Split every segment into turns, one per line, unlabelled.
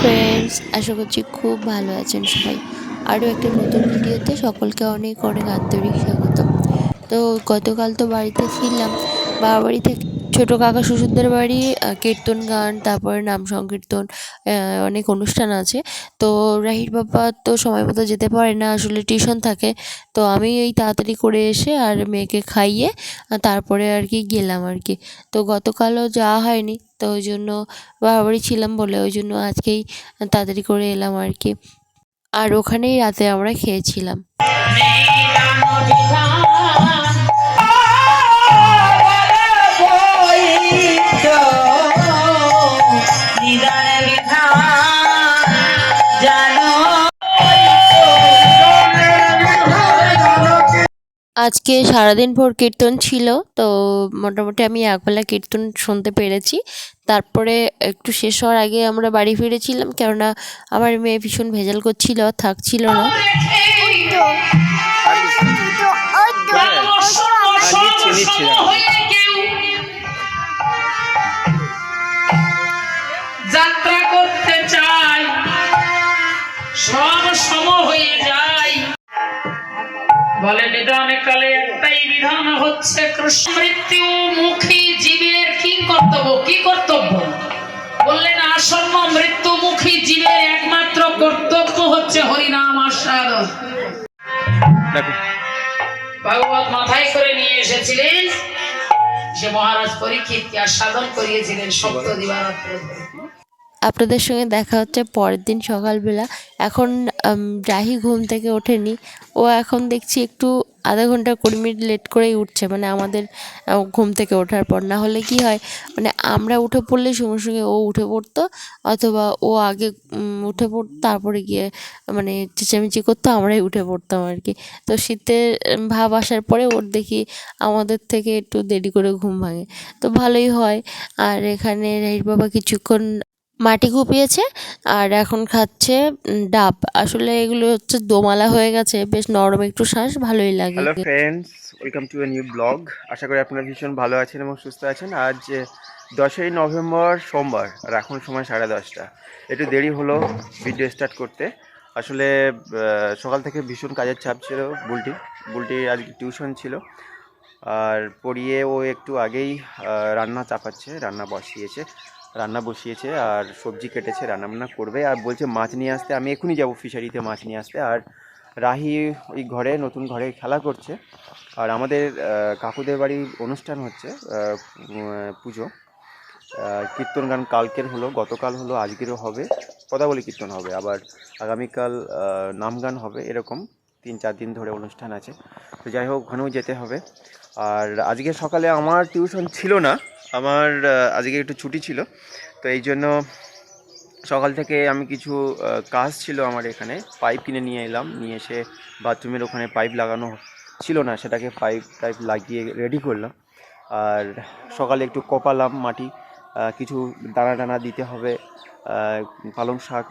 Friends আশা করছি খুব ভালো আছেন সবাই। আরও একটা নতুন ভিডিওতে সকলকে অনেক অনেক আন্তরিক স্বাগত। তো গতকাল তো বাড়িতে ছিলাম, বাবা বাড়ি থেকে ছোটো কাকা শ্বশুরদের বাড়ি কীর্তন গান, তারপরে নাম সংকীর্তন অনেক অনুষ্ঠান আছে। তো রাহির বাবা তো সময় মতো যেতে পারে না, আসলে টিউশন থাকে। তো আমি এই তাড়াতাড়ি করে এসে আর মেয়েকে খাইয়ে তারপরে আর কি গেলাম আর কি। তো গতকালও যাওয়া হয়নি, তো ওই জন্য বাড়ি ছিলাম বলে ওই জন্য আজকেই তাড়াতাড়ি করে এলাম আর কি। আর ওখানেই রাতে আমরা খেয়েছিলাম। আজকে সারাদিন ভোর কীর্তন ছিল, তো মোটামুটি আমি একবেলা কীর্তন শুনতে পেরেছি। তারপরে একটু শেষ হওয়ার আগে আমরা বাড়ি ফিরেছিলাম, কেননা আমার মেয়ে ভীষণ ভেজাল করছিল, থাকছিল না।
যাত্রা বলে নিদান কালে একটাই বিধান হচ্ছে কৃষ্ণ মৃত্যু। মুখী জীবের কি কর্তব্য? কি কর্তব্য? বললেন আসন্ন মৃত্যুমুখী জীবের একমাত্র কর্তব্য হচ্ছে হরিনাম আস্বাদন ভগবত মাথায় করে নিয়ে এসেছিলেন। সে মহারাজ পরীক্ষিতকে আস্বাদন করিয়েছিলেন সপ্ত দিবারাত্র।
আপনাদের সঙ্গে দেখা হচ্ছে পরের দিন সকালবেলা। এখন রাহি ঘুম থেকে ওঠেনি। ও এখন দেখছি একটু আধা ঘণ্টা কুড়ি মিনিট লেট করেই উঠছে। মানে আমাদের ঘুম থেকে ওঠার পর। না হলে কি হয় মানে আমরা উঠে পড়লে সঙ্গে সঙ্গে ও উঠে পড়তো, অথবা ও আগে উঠে পড়তো, তারপরে গিয়ে মানে চেঁচামেচি করতো, আমরাই উঠে পড়তাম আর কি। তো শীতের ভাব আসার পরে ওর দেখি আমাদের থেকে একটু দেরি করে ঘুম ভাঙে। তো ভালোই হয়। আর এখানে রাহির বাবা কিছুক্ষণ মাটি কুপিয়েছে আর এখন খাচ্ছে ডাব। আসলে এগুলো হচ্ছে দোমালা হয়ে গেছে, বেশ নরম একটু শ্বাস ভালোই লাগে।
Hello friends welcome to a new blog আশা করি আপনারা ভীষণ ভালো আছেন এবং সুস্থ আছেন। আজ দশই নভেম্বর সোমবার, আর এখন সময় সাড়ে দশটা। একটু দেরি হলো ভিডিও স্টার্ট করতে। আসলে সকাল থেকে ভীষণ কাজের চাপ ছিল বুলটি। বুলটি আজকে টিউশন ছিল। আর পড়িয়ে ও একটু আগেই রান্না চাপাচ্ছে, রান্না বসিয়েছে। রান্না বসিয়েছে আর সবজি কেটেছে রান্না বান্না করবে আর বলছে মাছ নিয়ে আসতে, আমি এখনই যাব ফিশারিতে মাছ নিয়ে আসতে। আর রাহি ওই ঘরে, নতুন ঘরে খেলা করছে। আর আমাদের কাকুদের বাড়ি অনুষ্ঠান হচ্ছে পুজো। কীর্তন গান কালকের হলো, গতকাল হলো, আজকেরও হবে। কথা বলি কীর্তন হবে, আবার আগামীকাল নাম গান হবে, এরকম তিন চার দিন ধরে অনুষ্ঠান আছে। তো যাই হোক, ওখানেও যেতে হবে। আর আজকে সকালে আমার টিউশন ছিল না আমার আজকে একটু ছুটি ছিল, তো এই জন্য সকাল থেকে আমি কিছু কাজ ছিল আমার এখানে। পাইপ কিনে নিয়ে এলাম, নিয়ে এসে বাথরুমের ওখানে পাইপ লাগানো ছিল না, সেটাকে পাইপ টাইপ লাগিয়ে রেডি করলাম। আর সকালে একটু কপালাম মাটি কিছু দানা টানা দিতে হবে পালং শাক,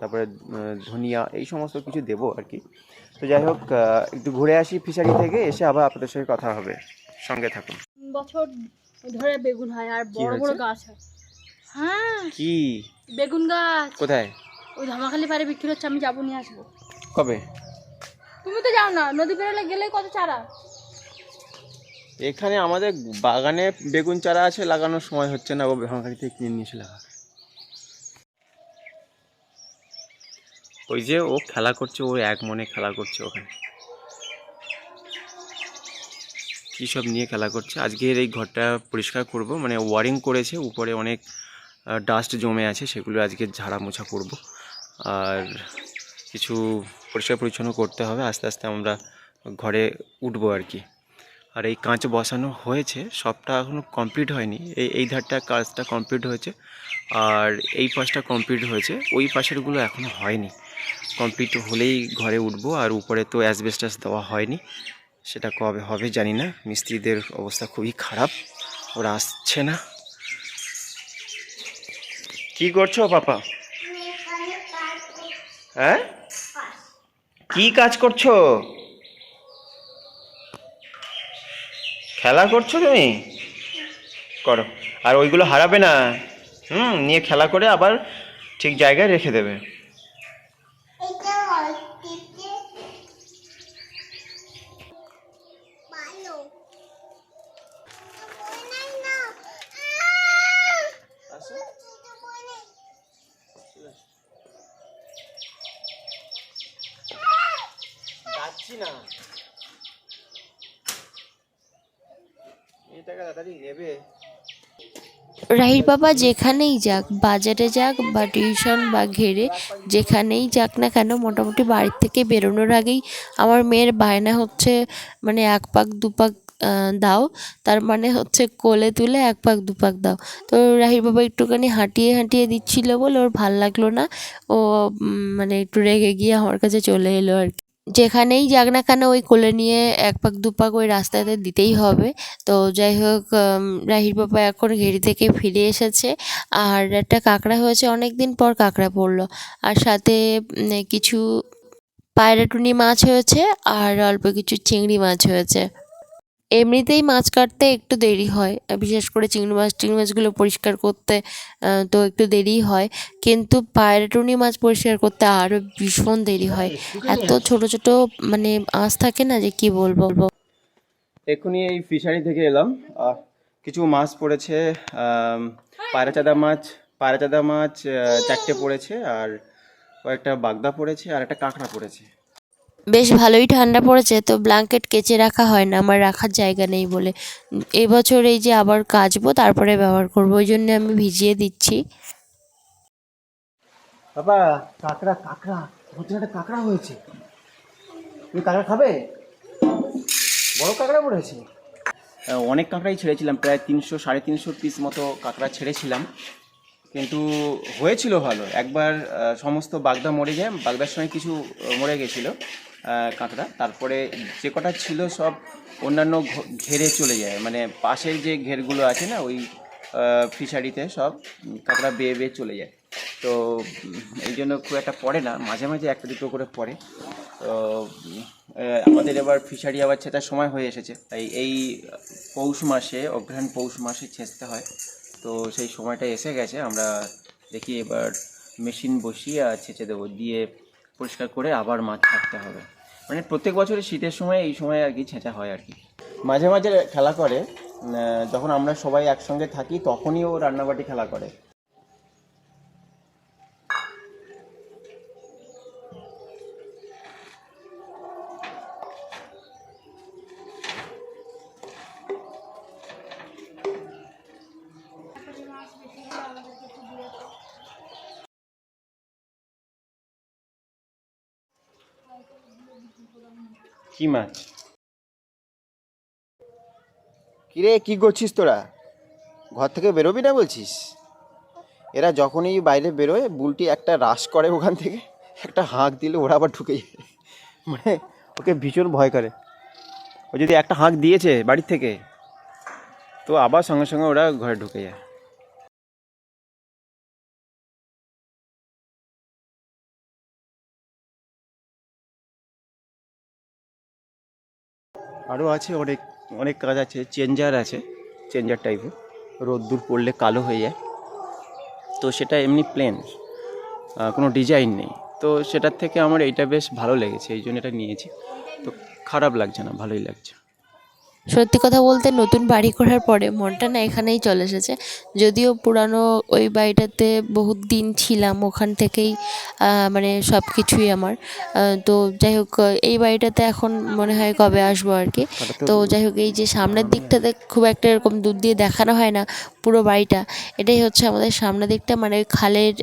তারপরে ধনিয়া, এই সমস্ত কিছু দেবো আর কি। তো যাই হোক একটু ঘুরে আসি ফিশারি থেকে, এসে আবার আপনাদের সঙ্গে কথা হবে। সঙ্গে থাকুন।
বছর ধরে বেগুন হয় আর বড় বড় গাছ হয়। হ্যাঁ।
কি?
বেগুন গাছ।
কোথায়?
ওই ধামাখালি পাড়ে বিক্রি হচ্ছে আমি যাব নিয়ে আসব।
কবে?
তুমি তো যাও না নদী পেরোলে গেলেই কত চারা?
এখানে আমাদের বাগানে বেগুন চারা আছে লাগানোর সময় হচ্ছে না ও ভাঙাড়ি থেকে কিনে নিয়ে এসে লাগাবে ওই যে ও খেলা করছে ও এক মনে খেলা করছে ওখানে। কী সব নিয়ে খেলা করছে? আজকের এই ঘরটা পরিষ্কার করব মানে ওয়ারিং করেছে, উপরে অনেক ডাস্ট জমে আছে, সেগুলো আজকে ঝাড়া মোছা করব। আর কিছু পরিষ্কার পরিচ্ছন্ন করতে হবে, আস্তে আস্তে আমরা ঘরে উঠবো আর কি। আর এই কাঁচ বসানো হয়েছে, সবটা এখনও কমপ্লিট হয়নি, এই এই ধারটা কাজটা কমপ্লিট হয়েছে। আর এই পাশটা কমপ্লিট হয়েছে, ওই পাশেরগুলো এখনও হয়নি। কমপ্লিট হলেই ঘরে উঠবো, আর উপরে তো অ্যাসবেস্টাস দেওয়া হয়নি। সেটা কবে হবে জানি না। মিস্ত্রিদের অবস্থা খুবই খারাপ। ওরা আসছে না। কি করছ পাপা? হ্যাঁ? কি কাজ করছ? খেলা করছ তুমি? করো। আর ওইগুলো হারাবে না। হুম, নিয়ে খেলা করে আবার ঠিক জায়গায় রেখে দেবে
এটা অল্পিতে ভালো মনে নাই না মনে
যাচ্ছি না এই টাকা তাড়াতাড়ি নেবে
রাহির বাবা যেখানেই যাক, বাজারে যাক বা টিউশন বা ঘেরে যেখানেই যাক না কেন, মোটামুটি বাড়ির থেকে বেরোনোর আগেই আমার মেয়ের বায়না হচ্ছে মানে এক পাক, দু পাক দাও। তার মানে হচ্ছে কোলে তুলে এক পাক, দু পাক দাও। তো রাহির বাবা একটুখানি হাঁটিয়ে হাঁটিয়ে দিচ্ছিল বলে ওর ভালো লাগল না। ও মানে একটু রেগে গিয়ে আমার কাছে চলে এলো আর কি। যেখানেই যাক না কেন ওই কোলে নিয়ে এক পাক, দু পাক ওই রাস্তাতে দিতেই হবে। তো যাই হোক রাহির বাবা এখন ঘেরি থেকে ফিরে এসেছে। আর একটা কাঁকড়া হয়েছে অনেক দিন পর কাঁকড়া পড়ল। আর সাথে কিছু পায়রাটুনি মাছ হয়েছে, আর অল্প কিছু চিংড়ি মাছ হয়েছে। এমনিতেই মাছ কাটতে একটু দেরি হয়, বিশেষ করে চিংড়ি মাছ, চিংড়ি মাছগুলো পরিষ্কার করতে তো একটু দেরিই হয়। কিন্তু পায়রাটুনি মাছ পরিষ্কার করতে আরও ভীষণ দেরি হয়। এত ছোট ছোট মানে আঁশ থাকে না যে কি বলব?
এক্ষুনি এই ফিশারি থেকে এলাম। কিছু মাছ পড়েছে পায়রাচাদা মাছ পায়রাচাদা মাছ চারটে পড়েছে, আর কয়েকটা বাগদা পড়েছে, আর একটা কাঁকড়া পড়েছে।
বেশ ভালোই ঠান্ডা পড়েছে তো ব্ল্যাঙ্কেট কেচে রাখা হয় না আমার রাখার জায়গা নেই বলে। এবছর এই যে আবার কাচবো তারপরে ব্যবহার করব ওই জন্য আমি ভিজিয়ে দিচ্ছি।
বাবা কাঁকড়া কাঁকড়া একটা কাঁকড়া হয়েছে। তুমি কাঁকড়া খাবে? বড় কাঁকড়া পড়েছে। অনেক কাঁকড়াই ছেড়েছিলাম প্রায় তিনশো সাড়ে তিনশো পিস মতো কাঁকড়া ছেড়েছিলাম। কিন্তু হয়েছিল ভালো। একবার সমস্ত বাগদা মরে যায় বাগদার সময় কিছু মরে গেছিল। কাঁকড়া তারপরে যে কটা ছিল সব অন্যান্য ঘেরে চলে যায়। মানে পাশের যে ঘেরগুলো আছে না, ওই ফিশারিতে সব কাঁকড়া বেয়ে বেয়ে চলে যায়। তো এই জন্য খুব একটা পড়ে না। মাঝে মাঝে একটা দুটো করে পড়ে। তো আমাদের এবার ফিশারি আবার ছেঁচার সময় হয়ে এসেছে। তাই এই পৌষ মাসে অগ্রহায়ণ পৌষ মাসে ছেঁচতে হয়। তো সেই সময়টা এসে গেছে। আমরা দেখি এবার মেশিন বসিয়ে আর ছেঁচে দেবো। দিয়ে পরিষ্কার করে আবার মাছ ছাড়তে হবে। মানে প্রত্যেক বছরে শীতের সময়, এই সময় আর কি ছেঁচা হয় আর কি। মাঝে মাঝে খেলা করে যখন আমরা সবাই একসঙ্গে থাকি, তখনই ও রান্নাবাটি খেলা করে। কি মাছ? কিরে, কি করছিস তোরা? ঘর থেকে বেরোবি না বলছিস? এরা যখনই বাইরে বেরোয়, বুলটি একটা রাশ করে ওখান থেকে, একটা হাঁক দিলে ওরা আবার ঢুকে যায়। মানে ওকে ভীষণ ভয় করে। ও যদি একটা হাঁক দিয়েছে বাড়ির থেকে, তো আবার সঙ্গে সঙ্গে ওরা ঘরে ঢুকে যায়। আরও আছে, অনেক অনেক কাজ আছে। চেঞ্জার আছে, চেঞ্জার টাইপের রোদ্দুর পড়লে কালো হয়ে যায়। তো সেটা এমনি প্লেন কোনো ডিজাইন নেই। তো সেটার থেকে আমার এইটা বেশ ভালো লেগেছে, এই জন্য এটা নিয়েছি। তো খারাপ লাগছে না, ভালোই লাগছে।
সত্যি কথা বলতে নতুন বাড়ি করার পরে মনটা না এখানেই চলে এসেছে। যদিও পুরানো ওই বাড়িটাতে বহুত দিন ছিলাম ওখান থেকেই মানে সব কিছুই আমার তো যাই হোক এই বাড়িটাতে এখন মনে হয় কবে আসব আর কি। তো যাই হোক এই যে সামনের দিকটাতে খুব একটা এরকম দূর দিয়ে দেখানো হয় না পুরো বাড়িটা এটাই হচ্ছে আমাদের সামনের দিকটা মানে ওই খালের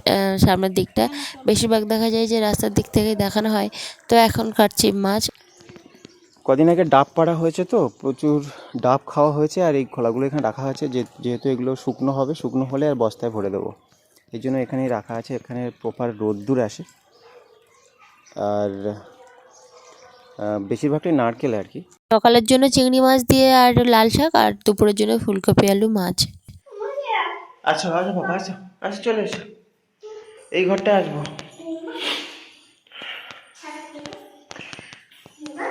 সামনের দিকটা। বেশিরভাগ দেখা যায় যে রাস্তার দিক থেকেই দেখানো হয়। তো এখন কাটছি মাছ
কদিন আগে ডাব পাড়া হয়েছে তো প্রচুর ডাব খাওয়া হয়েছে আর এই খোলাগুলো এখানে রাখা আছে যে যেহেতু এগুলো শুকনো হবে শুকনো হলে আর বস্তায় ভরে দেবো। এই জন্য এখানেই রাখা আছে এখানে প্রপার রোদ্দুর আসে। আর বেশিরভাগটাই নারকেল আর কি।
সকালের জন্য চিংড়ি মাছ দিয়ে আর লাল শাক আর দুপুরের জন্য ফুলকপি আলু মাছ।
আচ্ছা আচ্ছা বাবা আচ্ছা আচ্ছা চলে এসো। এই ঘরটা আসব।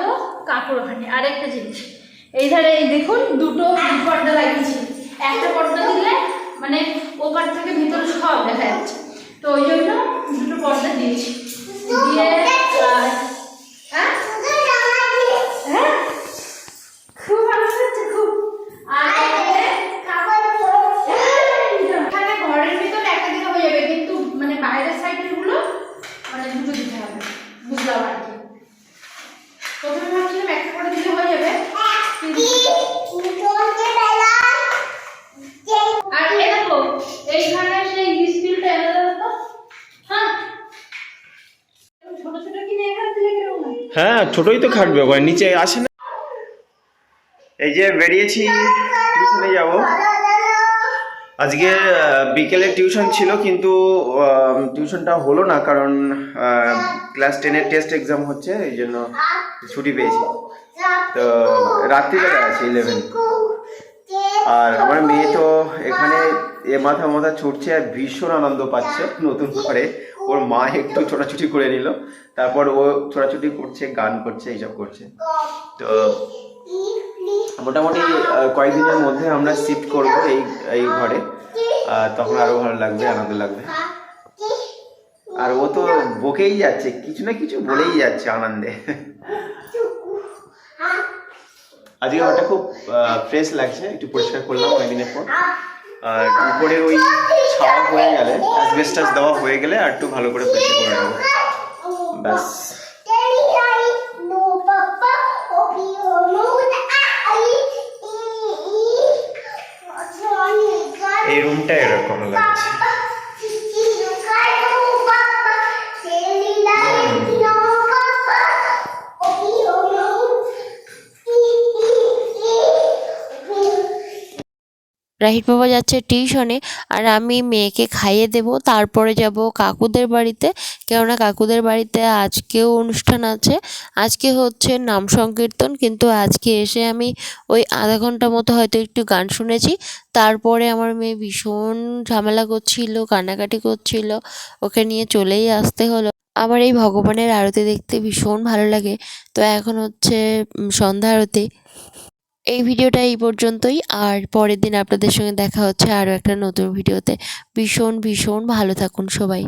যাব কাকুর ওখানে। আর একটা জিনিস এই ধারে এই দেখুন দুটো পর্দা লাগিয়েছি। একটা পর্দা দিলে মানে ওপার থেকে ভিতরে সব দেখা যাচ্ছে। তো ওই জন্য দুটো পর্দা দিয়েছি। দিয়ে হ্যাঁ হ্যাঁ? খুব ভালো লাগছে খুব। আর এখানে ঘরের ভিতরে একটা দিকে হয়ে যাবে কিন্তু মানে বাইরের সাইডেরগুলো মানে দুটো দিতে হবে বুঝলাম আর কি প্রথমে ভাবছিলাম একটা করে দিলে হয়ে যাবে কিন্তু আর এ দেখো এইখানে সেই স্টিলটা এনে দেবো তো হ্যাঁ ছোট ছোট কিনে এখানে দিলে কীরকম হয়
হ্যাঁ ছোটই তো খাটবে ওখানে, নিচে আসে না। এই যে বেরিয়েছি টিউশনে যাব। আজকে বিকেলে টিউশন ছিল, কিন্তু টিউশনটা হলো না, কারণ ক্লাস টেনের টেস্ট এক্সাম হচ্ছে, এই জন্য ছুটি পেয়েছি। তো, রাত্রিবেলা আছে ইলেভেন আর আমার মেয়ে তো এখানে এ মাথা মাথা ছুটছে আর ভীষণ আনন্দ পাচ্ছে নতুন করে। ওর মা একটু ছোটাছুটি করে নিল। তারপর ও ছোটাছুটি করছে, গান করছে, এইসব করছে। তো মোটামুটি কয়েকদিনের মধ্যে আমরা শিফট করব এই এই ঘরে। তখন আরও ভালো লাগবে, আনন্দ লাগবে। আর ও তো বকেই যাচ্ছে, কিছু না কিছু বলেই যাচ্ছে আনন্দে। আজকে ঘরটা খুব ফ্রেশ লাগছে, একটু পরিষ্কার করলাম অনেকদিনের পর। আর উপরে ওই ছাওয়া হয়ে গেলে অ্যাসবেস্টাস দেওয়া হয়ে গেলে আর একটু ভালো করে পরিষ্কার করে নেব। ব্যাস। এই রুমটা এরকম লাগছে।
রাহির বাবা যাচ্ছে টিউশনে আর আমি মেয়েকে খাইয়ে দেব, তারপরে যাব কাকুদের বাড়িতে। কেননা কাকুদের বাড়িতে আজকেও অনুষ্ঠান আছে। আজকে হচ্ছে নাম সংকীর্তন, কিন্তু আজকে এসে আমি ওই আধা ঘণ্টা মতো হয়তো একটু গান শুনেছি। তারপরে আমার মেয়ে ভীষণ ঝামেলা করছিল, কান্নাকাটি করছিল, ওকে নিয়ে চলেই আসতে হলো। আমার এই ভগবানের আরতি দেখতে ভীষণ ভালো লাগে। তো এখন হচ্ছে সন্ধ্যা আরতি। এই ভিডিওটা এই পর্যন্তই আর পরের দিন আপনাদের সঙ্গে দেখা হচ্ছে আরও একটা নতুন ভিডিওতে ভীষণ ভীষণ ভালো থাকুন সবাই